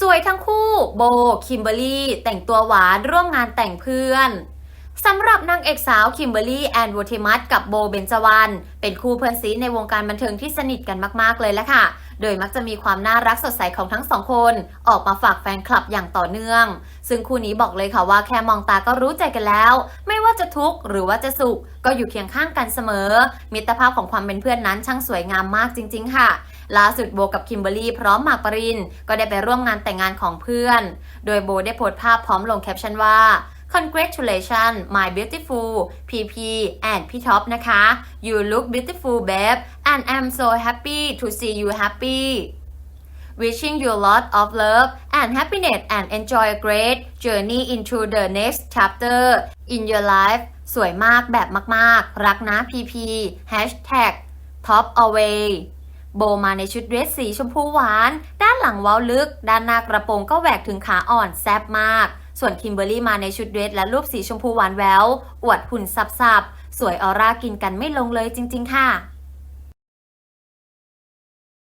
สวยทั้งคู่ โบ คิมเบอรี่แต่งตัวหวานร่วมงานแต่งเพื่อนสำหรับนางเอกสาวคิมเบอรี่แอนด์วอติมัสกับโบเบนจวัน เป็นคู่เพื่อนซีในวงการบันเทิงที่สนิทกันมาก ๆ เลยละค่ะ โดยมักจะมีความน่ารักสดใสของทั้งสองคนออกมาฝากแฟนคลับอย่างต่อเนื่อง ซึ่งคู่นี้บอกเลยค่ะว่าแค่มองตาก็รู้ใจกันแล้ว ไม่ว่าจะทุกข์หรือว่าจะสุข ก็อยู่เคียงข้างกันเสมอ มิตรภาพของความเป็นเพื่อนนั้นช่างสวยงามมากจริง ๆ ค่ะล่าสุดโบกับคิมเบอรรี่พร้อมหมากปริน ก็ได้ไปร่วมงานแต่งงานของเพื่อน โดยโบได้โพสต์ภาพพร้อมลงแคปชั่นว่า Congratulations my beautiful PP and พี่ท็อปนะคะ You look beautiful babe and I'm so happy to see you happy Wishing you a lot of love and happiness and enjoy a great journey into the next chapter in your life สวยมากแบบมาก ๆ รักนะ PP Hashtag Top Away โบมาในชุดเดรสสีชมพูหวาน ด้านหลังเว้าลึก ด้านหน้ากระโปรงก็แหวกถึงขาอ่อนแซ่บมาก ส่วนคิมเบอรรี่มาในชุดเดรสและรูปสีชมพูหวานแวว อวดหุ่นสับๆ สวยออร่ากินกันไม่ลงเลยจริง ๆ ค่ะ